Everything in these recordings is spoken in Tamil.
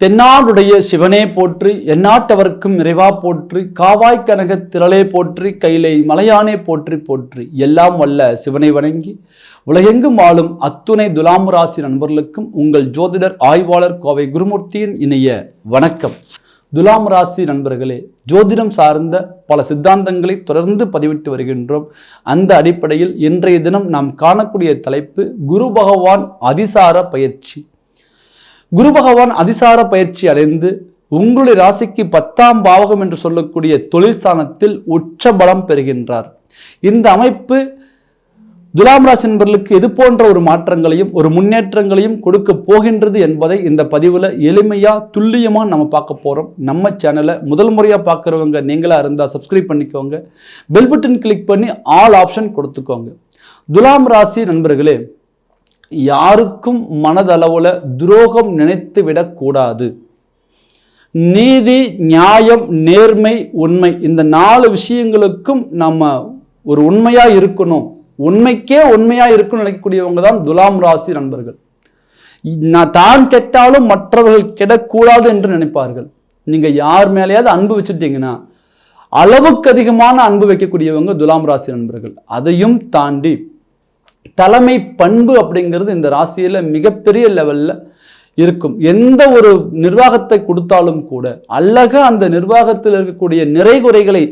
தென்னாடுடைய சிவனே போற்று எந்நாட்டவர்க்கும் நிறைவா போற்று காவாய் கனக திரளே போற்றி கைலை மலையானே போற்றி போற்றி. எல்லாம் வல்ல சிவனை வணங்கி உலகெங்கும் வாழும் அத்துணை துலாம் ராசி நண்பர்களுக்கும் உங்கள் ஜோதிடர் ஆய்வாளர் கோவை குருமூர்த்தியின் இணைய வணக்கம். துலாம் ராசி நண்பர்களே ஜோதிடம் சார்ந்த பல சித்தாந்தங்களை தொடர்ந்து பதிவிட்டு வருகின்றோம். அந்த அடிப்படையில் இன்றைய தினம் நாம் காணக்கூடிய தலைப்பு குரு பகவான் அதிசார பயிற்சி. குரு பகவான் அதிசார பயிற்சி அடைந்து உங்களுடைய ராசிக்கு பத்தாம் பாவகம் என்று சொல்லக்கூடிய தொழில்ஸ்தானத்தில் உச்ச பலம் பெறுகின்றார். இந்த அமைப்பு துலாம் ராசி நண்பர்களுக்கு இது போன்ற ஒரு மாற்றங்களையும் ஒரு முன்னேற்றங்களையும் கொடுக்க போகின்றது என்பதை இந்த பதிவில் எளிமையாக துல்லியமாக நம்ம பார்க்க போகிறோம் நம்ம சேனலை முதல் முறையாக பார்க்குறவங்க நீங்களாக இருந்தால் சப்ஸ்கிரைப் பண்ணிக்கோங்க. பெல் பட்டன் கிளிக் பண்ணி ஆல் ஆப்ஷன் கொடுத்துக்கோங்க. துலாம் ராசி நண்பர்களே யாருக்கும் மனதளவுல துரோகம் நினைத்து விடக்கூடாது. நீதி நியாயம் நேர்மை உண்மை இந்த நாலு விஷயங்களுக்கும் நம்ம ஒரு உண்மையா இருக்கணும். உண்மைக்கே உண்மையா இருக்கணும்னு நினைக்கக்கூடியவங்க தான் துலாம் ராசி நண்பர்கள். நான் தான் கெட்டாலும் மற்றவர்கள் கெடக்கூடாது என்று நினைப்பார்கள். நீங்க யார் மேலேயாவது அன்பு வச்சுட்டீங்கன்னா அளவுக்கு அதிகமான அன்பு வைக்கக்கூடியவங்க துலாம் ராசி நண்பர்கள். அதையும் தாண்டி தலைமை பண்பு அப்படிங்கிறது இந்த ராசியில் மிகப்பெரிய லெவலில் இருக்கும். எந்த ஒரு நிர்வாகத்தை கொடுத்தாலும் கூட அழகாக அந்த நிர்வாகத்தில் இருக்கக்கூடிய நிறைகுறைகளை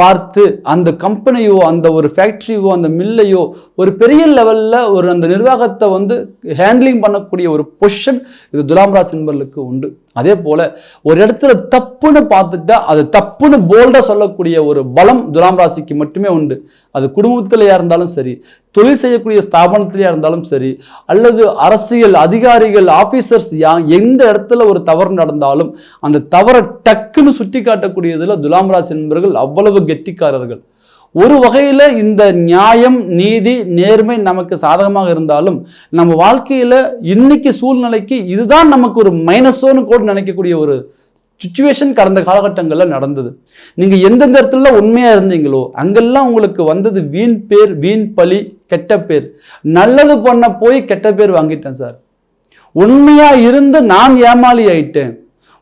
பார்த்து அந்த கம்பெனியோ அந்த ஒரு ஃபேக்ட்ரியோ அந்த மில்லையோ ஒரு பெரிய லெவலில் ஒரு அந்த நிர்வாகத்தை வந்து ஹேண்ட்லிங் பண்ணக்கூடிய ஒரு பொஷன் இது துலாம் ராசி நண்பர்களுக்கு உண்டு. அதே போல் ஒரு இடத்துல தப்புன்னு பார்த்துட்டா அது தப்புன்னு போல்டாக சொல்லக்கூடிய ஒரு பலம் துலாம் ராசிக்கு மட்டுமே உண்டு. அது குடும்பத்திலையா இருந்தாலும் சரி தொழில் செய்யக்கூடிய ஸ்தாபனத்திலையா இருந்தாலும் சரி அல்லது அரசியல் அதிகாரிகள் ஆஃபீஸர்ஸ் யா எந்த இடத்துல ஒரு தவறு நடந்தாலும் அந்த தவறை டக்குன்னு சுட்டி காட்டக்கூடியதில் துலாம் ராசி நண்பர்கள் அவ்வளவு கெட்டிக்காரர்கள். ஒரு வகையில் இந்த நியாயம் நீதி நேர்மை நமக்கு சாதகமாக இருந்தாலும் நம்ம வாழ்க்கையில் இன்னைக்கு சூழ்நிலைக்கு இதுதான் நமக்கு ஒரு மைனஸோன்னு கூட நினைக்கக்கூடிய ஒரு சுச்சுவேஷன் கடந்த காலகட்டங்களில் நடந்தது. நீங்கள் எந்தெந்த இடத்துல உண்மையாக இருந்தீங்களோ அங்கெல்லாம் உங்களுக்கு வந்தது வீண் பேர் வீண் பழி கெட்ட பேர். நல்லது பண்ண போய் கெட்ட பேர் வாங்கிட்டேன் சார். உண்மையாக இருந்து நான் ஏமாளி ஆயிட்டேன்.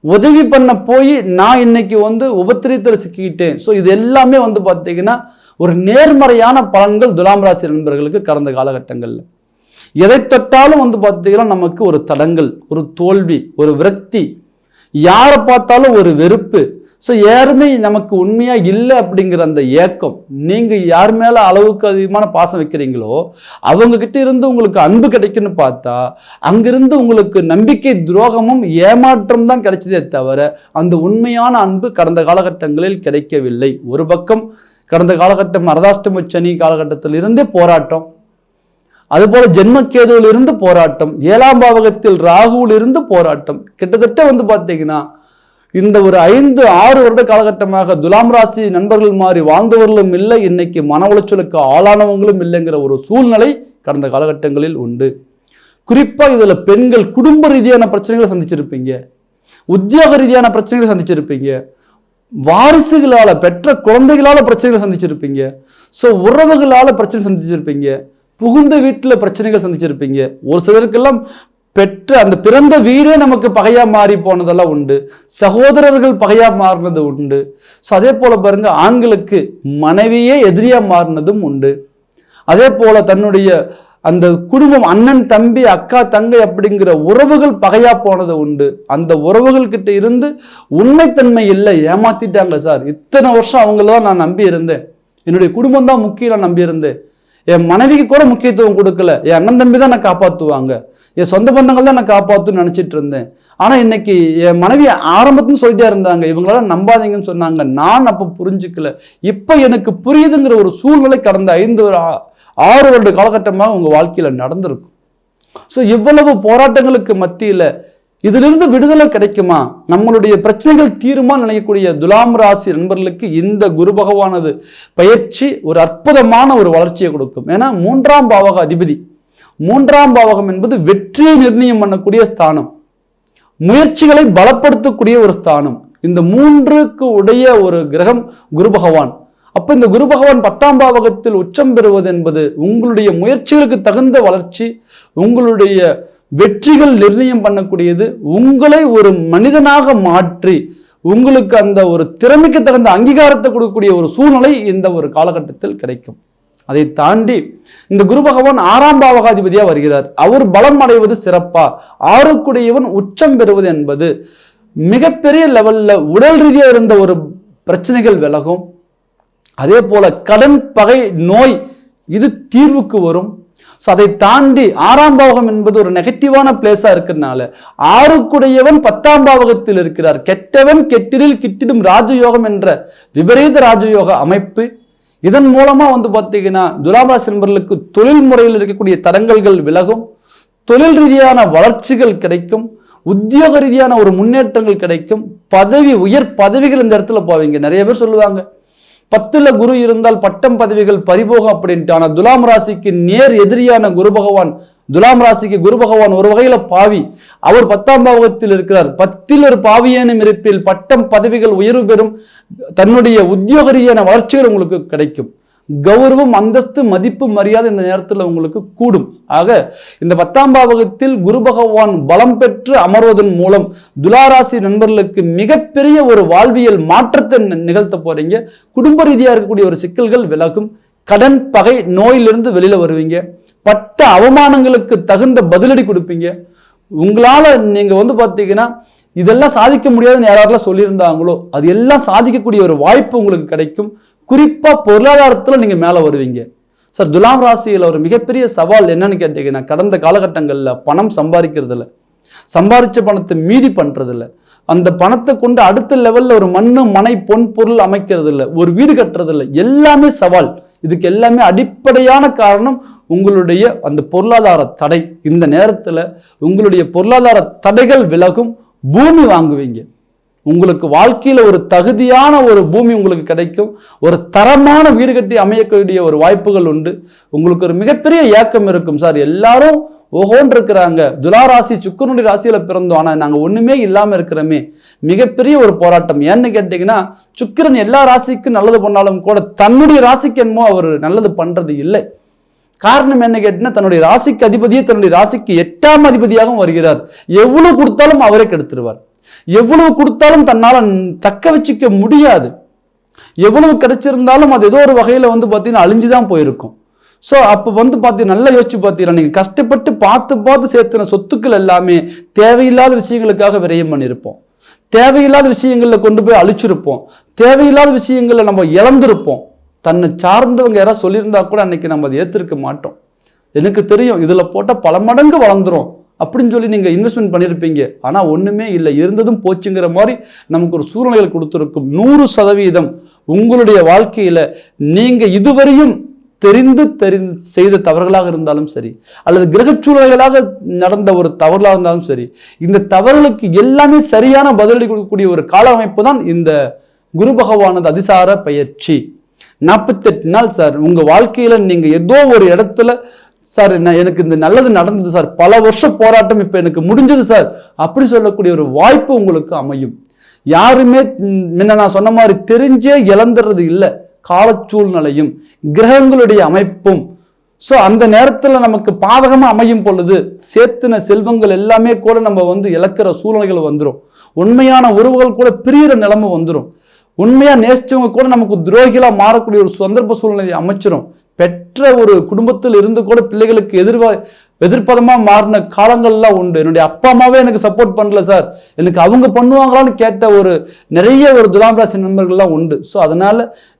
உதவி பண்ண போய் நான் இன்னைக்கு வந்து உபத்திரத்தில் சிக்கிக்கிட்டேன். ஸோ இது எல்லாமே வந்து பார்த்தீங்கன்னா ஒரு நேர்மறையான பலன்கள் துலாம் ராசி நண்பர்களுக்கு கடந்த காலகட்டங்களில். எதை தொட்டாலும் வந்து பார்த்தீங்கன்னா நமக்கு ஒரு தடங்கள் ஒரு தோல்வி ஒரு விரக்தி. யாரை பார்த்தாலும் ஒரு வெறுப்பு. ஸோ யாருமே நமக்கு உண்மையாக இல்லை அப்படிங்கிற அந்த ஏக்கம். நீங்கள் யார் மேலே அளவுக்கு அதிகமான பாசம் வைக்கிறீங்களோ அவங்கக்கிட்ட இருந்து உங்களுக்கு அன்பு கிடைக்குன்னு பார்த்தா அங்கிருந்து உங்களுக்கு நம்பிக்கை துரோகமும் ஏமாற்றம் தான் கிடைச்சதே தவிர அந்த உண்மையான அன்பு கடந்த காலகட்டங்களில் கிடைக்கவில்லை. ஒரு பக்கம் கடந்த காலகட்டம் அரதாஷ்டம சனி காலகட்டத்தில் இருந்தே போராட்டம். அதுபோல ஜென்மக்கேதுவில் இருந்து போராட்டம். ஏழாம் பாவகத்தில் ராகுவில் இருந்து போராட்டம். கிட்டத்தட்ட வந்து பார்த்தீங்கன்னா இந்த ஒரு ஐந்து ஆறு வருட காலகட்டமாக துலாம் ராசி நண்பர்கள் மாதிரி வாழ்ந்தவர்களும் இல்லை. இன்னைக்கு மன உளைச்சலுக்கு ஆளானவங்களும் இல்லைங்கிற ஒரு சூழ்நிலை கடந்த காலகட்டங்களில் உண்டு. குறிப்பாக இதில் பெண்கள் குடும்ப ரீதியான பிரச்சனைகளை சந்திச்சிருப்பீங்க. உத்தியோக ரீதியான பிரச்சனைகளை சந்திச்சிருப்பீங்க. வாரிசுகளால் பெற்ற குழந்தைகளால் பிரச்சனைகளை சந்திச்சிருப்பீங்க. ஸோ உறவுகளால் பிரச்சனை சந்திச்சிருப்பீங்க. புகுந்த வீட்டில் பிரச்சனைகள் சந்திச்சிருப்பீங்க. ஒரு சிலருக்கெல்லாம் பெற்ற அந்த பிறந்த வீடே நமக்கு பகையாக மாறி போனதெல்லாம் உண்டு. சகோதரர்கள் பகையாக மாறினது உண்டு. ஸோ அதே போல் பாருங்க ஆண்களுக்கு மனைவியே எதிரியாக மாறினதும் உண்டு. அதே போல் தன்னுடைய அந்த குடும்பம் அண்ணன் தம்பி அக்கா தங்கை அப்படிங்கிற உறவுகள் பகையா போனது உண்டு. அந்த உறவுகள் கிட்ட இருந்து உண்மைத்தன்மை இல்லை ஏமாத்திட்டாங்க சார். இத்தனை வருஷம் அவங்கள தான் நான் நம்பி இருந்தேன். என்னுடைய குடும்பம் தான் முக்கியம் நான் நம்பி இருந்தேன். என் மனைவிக்கு கூட முக்கியத்துவம் கொடுக்கல. என் அண்ணன் தம்பி தான் நான் காப்பாற்றுவாங்க என் சொந்த பந்தங்கள் தான் நான் காப்பாற்றுன்னு நினச்சிட்டு இருந்தேன். ஆனால் இன்னைக்கு என் மனைவி ஆரம்பத்துன்னு சொல்லிட்டே இருந்தாங்க. இவங்களால நம்பாதீங்கன்னு சொன்னாங்க. நான் அப்போ புரிஞ்சுக்கல. இப்போ எனக்கு புரியுதுங்கிற ஒரு சூழ்நிலை கடந்த ஐந்து ஒரு ஆறு வருட காலகட்டமாக உங்கள் வாழ்க்கையில் நடந்திருக்கும். ஸோ இவ்வளவு போராட்டங்களுக்கு மத்தியில் இதிலிருந்து விடுதலை கிடைக்குமா? நம்மளுடைய பிரச்சனைகள் தீருமா நினைக்கக்கூடிய துலாம் ராசி நண்பர்களுக்கு இந்த குரு பகவானது பயிற்சி ஒரு அற்புதமான ஒரு வளர்ச்சியை கொடுக்கும். ஏன்னா மூன்றாம் பாவக அதிபதி. மூன்றாம் பாவகம் என்பது வெற்றியை நிர்ணயம் பண்ணக்கூடிய ஸ்தானம். முயற்சிகளை பலப்படுத்தக்கூடிய ஒரு ஸ்தானம். இந்த மூன்றுக்கு உடைய ஒரு கிரகம் குரு பகவான். அப்ப இந்த குரு பகவான் பத்தாம் பாவகத்தில் உச்சம் பெறுவது என்பது உங்களுடைய முயற்சிகளுக்கு தகுந்த வளர்ச்சி உங்களுடைய வெற்றிகள் நிர்ணயம் பண்ணக்கூடியது உங்களை ஒரு மனிதனாக மாற்றி உங்களுக்கு அந்த ஒரு திறமைக்கு தகுந்த அங்கீகாரத்தை கொடுக்கக்கூடிய ஒரு சூழ்நிலை இந்த ஒரு காலகட்டத்தில் கிடைக்கும். அதை தாண்டி இந்த குரு பகவான் ஆறாம் பாவகாதிபதியாக வருகிறார். அவர் பலம் அடைவது சிறப்பா? ஆறுக்குடையவன் உச்சம் பெறுவது என்பது மிகப்பெரிய லெவல்ல உடல் ரீதியாக இருந்த ஒரு பிரச்சனைகள் விலகும். அதே போல கடன் பகை நோய் இது தீர்வுக்கு வரும். ஸோ அதை தாண்டி ஆறாம் பாவகம் என்பது ஒரு நெகட்டிவான பிளேஸா இருக்கிறனால ஆறுக்குடையவன் பத்தாம் பாவகத்தில் இருக்கிறார். கெட்டவன் கெட்டிடில் கிட்டிடும் ராஜயோகம் என்ற விபரீத ராஜயோக அமைப்பு. இதன் மூலமாக வந்து பார்த்தீங்கன்னா துலாபாசி நண்பர்களுக்கு தொழில் முறையில் இருக்கக்கூடிய தடங்கல்கள் விலகும். தொழில் ரீதியான வளர்ச்சிகள் கிடைக்கும். உத்தியோக ரீதியான ஒரு முன்னேற்றங்கள் கிடைக்கும். பதவி உயர் பதவிகள் இந்த இடத்துல போவீங்க. நிறைய பேர் சொல்லுவாங்க. பத்துல குரு இருந்தால் பட்டம் பதவிகள் பறிபோகும் அப்படின்ட்டு. ஆனா துலாம் ராசிக்கு நேர் எதிரியான குரு பகவான் துலாம் ராசிக்கு குரு பகவான் ஒரு வகையில பாவி. அவர் பத்தாம் பாவகத்தில் இருக்கிறார். பத்தில் ஒரு பாவியேனும் இருப்பில் பட்டம் பதவிகள் உயர்வு பெறும் தன்னுடைய உத்தியோக ரீதியான வளர்ச்சிகள் உங்களுக்கு கிடைக்கும். கௌரவம் அந்தஸ்து மதிப்பு மரியாதை இந்த நேரத்தில் உங்களுக்கு கூடும். ஆக இந்த பத்தாம் பாவகத்தில் குரு பகவான் பலம் பெற்று அமர்வதன் மூலம் துலாராசி நண்பர்களுக்கு மிகப்பெரிய ஒரு வாழ்வியல் மாற்றத்தை நிகழ்த்த போறீங்க. குடும்ப ரீதியாக இருக்கக்கூடிய ஒரு சிக்கல்கள் விலகும். கடன் பகை நோயிலிருந்து வெளியில வருவீங்க. பட்ட அவமானங்களுக்கு தகுந்த பதிலடி கொடுப்பீங்க. உங்களால் நீங்கள் வந்து பார்த்தீங்கன்னா இதெல்லாம் சாதிக்க முடியாதுன்னு யாரெல்லாம் சொல்லியிருந்தாங்களோ அது எல்லாம் சாதிக்கக்கூடிய ஒரு வாய்ப்பு உங்களுக்கு கிடைக்கும். குறிப்பாக பொருளாதாரத்தில் நீங்கள் மேலே வருவீங்க. சார் துலாம் ராசியில் ஒரு மிகப்பெரிய சவால் என்னன்னு கேட்டீங்கன்னா கடந்த காலகட்டங்களில் பணம் சம்பாதிக்கிறதுல சம்பாதிச்ச பணத்தை மீதி பண்ணுறதில்ல அந்த பணத்தை கொண்டு அடுத்த லெவலில் ஒரு மண்ணு மனை பொன் பொருள் அமைக்கிறது இல்லை ஒரு வீடு கட்டுறதில்ல. எல்லாமே சவால். இதுக்கு எல்லாமே அடிப்படையான காரணம் உங்களுடைய அந்த பொருளாதார தடை. இந்த நேரத்தில் உங்களுடைய பொருளாதார தடைகள் விலகும். பூமி வாங்குவீங்க. உங்களுக்கு வாழ்க்கையில் ஒரு தகுதியான ஒரு பூமி உங்களுக்கு கிடைக்கும். ஒரு தரமான வீடு கட்டி அமையக்கூடிய ஒரு வாய்ப்புகள் உண்டு. உங்களுக்கு ஒரு மிகப்பெரிய ஏக்கம் இருக்கும் சார். எல்லாரும் ஓஹோன்னு இருக்கிறாங்க துலாராசி சுக்கரனுடைய ராசியில் பிறந்தோம். ஆனால் நாங்கள் ஒன்றுமே இல்லாமல் இருக்கிறோமே. மிகப்பெரிய ஒரு போராட்டம். ஏன்னு கேட்டிங்கன்னா சுக்கிரன் எல்லா ராசிக்கும் நல்லது பண்ணாலும் கூட தன்னுடைய ராசிக்கு என்னமோ அவர் நல்லது பண்ணுறது இல்லை. காரணம் என்ன கேட்டீங்கன்னா தன்னுடைய ராசிக்கு அதிபதியே தன்னுடைய ராசிக்கு எட்டாம் அதிபதியாகவும் வருகிறார். எவ்வளவு கொடுத்தாலும் அவரே கெடுத்துருவார். எவ்வளவு கொடுத்தாலும் தன்னால் தக்க வச்சுக்க முடியாது. எவ்வளவு கிடைச்சிருந்தாலும் அது ஏதோ ஒரு வகையில் வந்து பார்த்தீங்கன்னா அழிஞ்சுதான் போயிருக்கும். ஸோ அப்போ வந்து பார்த்தீங்கன்னா நல்லா யோசிச்சு பார்த்தீங்கன்னா நீங்கள் கஷ்டப்பட்டு பார்த்து பார்த்து சேர்த்துன சொத்துக்கள் எல்லாமே தேவையில்லாத விஷயங்களுக்காக விரயம் பண்ணியிருப்போம். தேவையில்லாத விஷயங்களில் கொண்டு போய் அழிச்சிருப்போம். தேவையில்லாத விஷயங்களில் நம்ம இழந்திருப்போம். தன்னை சார்ந்தவங்க யாராவது சொல்லியிருந்தா கூட அன்னைக்கு நம்ம அதை ஏற்றிருக்க மாட்டோம். எனக்கு தெரியும் இதில் போட்டால் பல மடங்கு வளர்ந்துரும். அப்படின்னு சொல்லி நீங்கள் இன்வெஸ்ட்மெண்ட் பண்ணியிருப்பீங்க ஆனால் ஒன்றுமே இல்லை. இருந்ததும் போச்சுங்கிற மாதிரி நமக்கு ஒரு சூழ்நிலைகள் கொடுத்துருக்கும். நூறு சதவீதம் உங்களுடைய வாழ்க்கையில் நீங்கள் இதுவரையும் தெரிந்து தெரிந்து செய்த தவறுகளாக இருந்தாலும் சரி அல்லது கிரகச் நடந்த ஒரு தவறுகளாக இருந்தாலும் சரி இந்த தவறுகளுக்கு எல்லாமே சரியான பதிலடி கொடுக்கக்கூடிய ஒரு கால அமைப்பு தான் இந்த குரு பகவானது அதிசார பயிற்சி. நாற்பத்தெட்டு நாள் சார் உங்கள் வாழ்க்கையில் நீங்கள் ஏதோ ஒரு இடத்துல சார் நான் எனக்கு இந்த நல்லது நடந்தது சார். பல வருஷம் போராட்டம் இப்போ எனக்கு முடிஞ்சது சார். அப்படி சொல்லக்கூடிய ஒரு வாய்ப்பு உங்களுக்கு அமையும். யாருமே முன்ன நான் சொன்ன மாதிரி தெரிஞ்சே இழந்துடுறது இல்லை. காலச்சூழ்நிலையும் கிரகங்களுடைய அமைப்பும். ஸோ அந்த நேரத்தில் நமக்கு பாதகமாக அமையும் பொழுது சேர்த்துன செல்வங்கள் எல்லாமே கூட நம்ம வந்து இழக்கிற சூழ்நிலைகள் வந்துடும் உண்மையான உறவுகள் கூட பிரியிற நிலைமை வந்துடும் உண்மையாக நேசிச்சவங்க கூட நமக்கு துரோகிகளாக மாறக்கூடிய ஒரு சந்தர்ப்ப சூழ்நிலையை அமைச்சிரும். பெற்ற ஒரு குடும்பத்தில் இருந்து கூட பிள்ளைகளுக்கு எதிர்வா எதிர்ப்பதமாக மாறின காலங்கள்லாம் உண்டு. என்னுடைய அப்பா அம்மாவே எனக்கு சப்போர்ட் பண்ணல சார் எனக்கு அவங்க பண்ணுவாங்களான்னு கேட்ட ஒரு நிறைய ஒரு துலாம் ராசி நண்பர்கள்லாம் உண்டு. ஸோ அதனால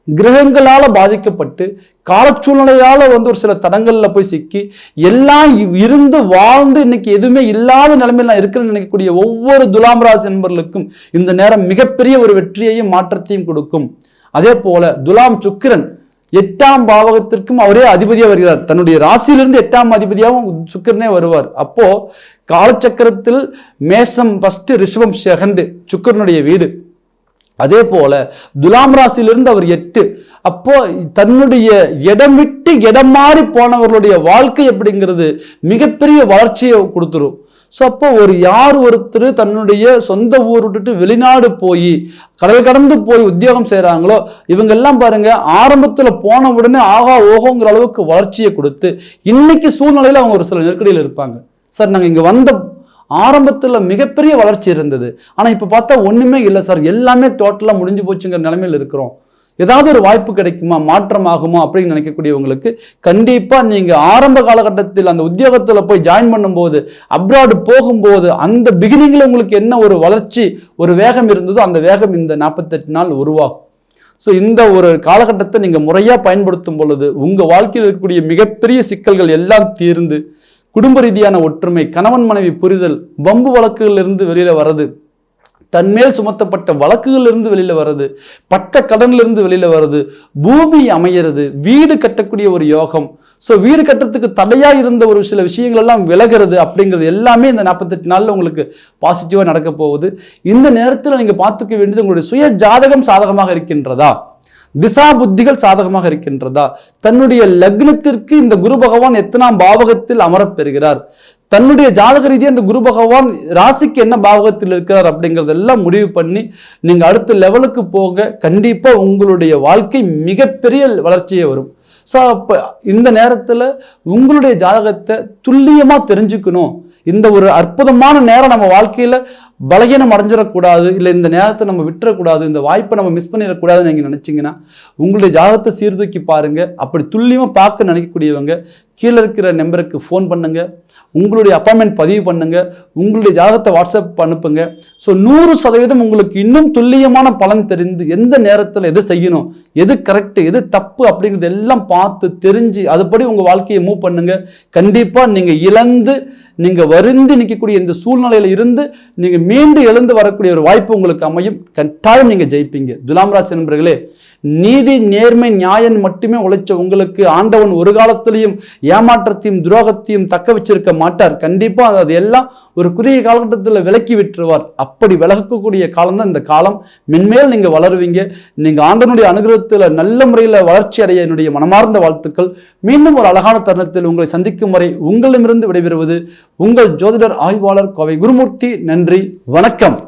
கிரகங்களால் பாதிக்கப்பட்டு காலச்சூழ்நிலையால் வந்து ஒரு சில தடங்களில் போய் சிக்கி எல்லாம் இ- இருந்து வாழ்ந்து இன்னைக்கு எதுவுமே இல்லாத நிலைமையில் நான் இருக்கிறேன்னு நினைக்கக்கூடிய ஒவ்வொரு துலாம் ராசி நண்பர்களுக்கும் இந்த நேரம் மிகப்பெரிய ஒரு வெற்றியையும் மாற்றத்தையும் கொடுக்கும். அதே போல துலாம் சுக்கிரன் எட்டாம் பாவகத்திற்கும் அவரே அதிபதியாக வருகிறார். தன்னுடைய ராசியிலிருந்து எட்டாம் அதிபதியாகவும் சுக்கரனே வருவார். அப்போ காலச்சக்கரத்தில் மேசம் ஃபஸ்ட்டு ரிஷபம் செகண்டு சுக்கிரனுடைய வீடு. அதே போல துலாம் ராசியிலிருந்து அவர் எட்டு. அப்போ தன்னுடைய இடம் விட்டு இடம் மாறி போனவர்களுடைய வாழ்க்கை அப்படிங்கிறது மிகப்பெரிய வளர்ச்சியை கொடுத்துரும். ஸோ அப்போ ஒரு யார் ஒருத்தர் தன்னுடைய சொந்த ஊர் விட்டுட்டு வெளிநாடு போய் கடல் கடந்து போய் உத்தியோகம் செய்கிறாங்களோ இவங்கெல்லாம் பாருங்க ஆரம்பத்தில் போன உடனே ஆகா ஓஹோங்கிற அளவுக்கு வளர்ச்சியை கொடுத்து இன்னைக்கு சூழ்நிலையில் அவங்க ஒரு சில நெருக்கடியில் இருப்பாங்க. சார் நாங்கள் இங்கே வந்த ஆரம்பத்தில் மிகப்பெரிய வளர்ச்சி இருந்தது. ஆனால் இப்போ பார்த்தா ஒன்றுமே இல்லை சார். எல்லாமே டோட்டலாக முடிஞ்சு போச்சுங்கிற நிலைமையில் இருக்கிறோம். ஏதாவது ஒரு வாய்ப்பு கிடைக்குமா? மாற்றம் ஆகுமா அப்படின்னு நினைக்கக்கூடியவங்களுக்கு கண்டிப்பாக நீங்கள் ஆரம்ப காலகட்டத்தில் அந்த உத்தியோகத்தில் போய் ஜாயின் பண்ணும்போது அப்ராடு போகும்போது அந்த பிகினிங்கில் உங்களுக்கு என்ன ஒரு வளர்ச்சி ஒரு வேகம் இருந்ததோ அந்த வேகம் இந்த நாற்பத்தெட்டு நாள் உருவாகும். ஸோ இந்த ஒரு காலகட்டத்தை நீங்கள் முறையாக பயன்படுத்தும் பொழுது உங்கள் வாழ்க்கையில் இருக்கக்கூடிய மிகப்பெரிய சிக்கல்கள் எல்லாம் தீர்ந்து குடும்ப ரீதியான ஒற்றுமை கணவன் மனைவி புரிதல் வம்பு வழக்குகளிலிருந்து வெளியில வர்றது தன்மேல் சுமத்தப்பட்ட வழக்குகளிலிருந்து வெளியில் வர்றது பட்ட கடன்லேருந்து வெளியில் வர்றது பூமி அமையிறது வீடு கட்டக்கூடிய ஒரு யோகம். ஸோ வீடு கட்டுறதுக்கு தடையாக இருந்த ஒரு சில விஷயங்கள் எல்லாம் விலகிறது அப்படிங்கிறது எல்லாமே இந்த நாற்பத்தெட்டு நாளில் உங்களுக்கு பாசிட்டிவாக நடக்க போகுது. இந்த நேரத்தில் நீங்கள் பார்த்துக்க வேண்டியது உங்களுடைய சுய ஜாதகம் சாதகமாக இருக்கின்றதா? திசா புத்திகள் சாதகமாக இருக்கின்றதா? தன்னுடைய லக்னத்திற்கு இந்த குரு பகவான் எத்தனாம் பாவகத்தில் அமரப் பெறுகிறார்? தன்னுடைய ஜாதக ரீதியாக அந்த குரு பகவான் ராசிக்கு என்ன பாவகத்தில் இருக்கிறார் அப்படிங்கிறதெல்லாம் முடிவு பண்ணி நீங்கள் அடுத்த லெவலுக்கு போக கண்டிப்பாக உங்களுடைய வாழ்க்கை மிகப்பெரிய வளர்ச்சியே வரும். ஸோ அப்போ இந்த நேரத்தில் உங்களுடைய ஜாதகத்தை துல்லியமாக தெரிஞ்சுக்கணும். இந்த ஒரு அற்புதமான நேரம் நம்ம வாழ்க்கையில் பலகீனம் அடைஞ்சிடக்கூடாது இல்லை இந்த நேரத்தை நம்ம விட்டுறக்கூடாது இந்த வாய்ப்பை நம்ம மிஸ் பண்ணிடக்கூடாதுன்னு நீங்கள் நினச்சிங்கன்னா உங்களுடைய ஜாதகத்தை சீர்தூக்கி பாருங்கள் அப்படி துல்லியமாக பார்க்க நினைக்கக்கூடியவங்க கீழே இருக்கிற நம்பருக்கு ஃபோன் பண்ணுங்க. உங்களுடைய அப்பாயின்மெண்ட் பதிவு பண்ணுங்க. உங்களுடைய ஜாதகத்தை வாட்ஸ்அப் அனுப்புங்க. ஸோ நூறு சதவீதம் உங்களுக்கு இன்னும் துல்லியமான பலன் தெரிந்து எந்த நேரத்தில் எது செய்யணும் எது கரெக்டு எது தப்பு அப்படிங்கிறது எல்லாம் பார்த்து தெரிஞ்சு அதுபடி உங்கள் வாழ்க்கையை மூவ் பண்ணுங்க. கண்டிப்பாக நீங்கள் இழந்து நீங்கள் வருந்தி நிற்கக்கூடிய இந்த சூழ்நிலையில் இருந்து நீங்கள் மீண்டும் எழுந்து வரக்கூடிய ஒரு வாய்ப்பு உங்களுக்கு அமையும். கட்டாயம் நீங்கள் ஜெயிப்பீங்க. துலாம் ராசி நண்பர்களே நீதி நேர்மை நியாயம் மட்டுமே உழைச்ச உங்களுக்கு ஆண்டவன் ஒரு காலத்திலையும் ஏமாற்றத்தையும் துரோகத்தையும் தக்க வச்சிருக்க மாட்டார். கண்டிப்பாக அது எல்லாம் ஒரு குறுகிய காலகட்டத்தில் விலக்கி விட்டுருவார். அப்படி விலகக்கூடிய காலம் தான் இந்த காலம். மென்மேல் நீங்கள் வளருவீங்க. நீங்கள் ஆண்டனுடைய அனுகிரகத்தில் நல்ல முறையில் வளர்ச்சி அடைய என்னுடைய மனமார்ந்த வாழ்த்துக்கள். மீண்டும் ஒரு அழகான தருணத்தில் உங்களை சந்திக்கும் வரை உங்களிடமிருந்து விடைபெறுவது உங்கள் ஜோதிடர் ஆய்வாளர் கோவை குருமூர்த்தி. நன்றி வணக்கம்.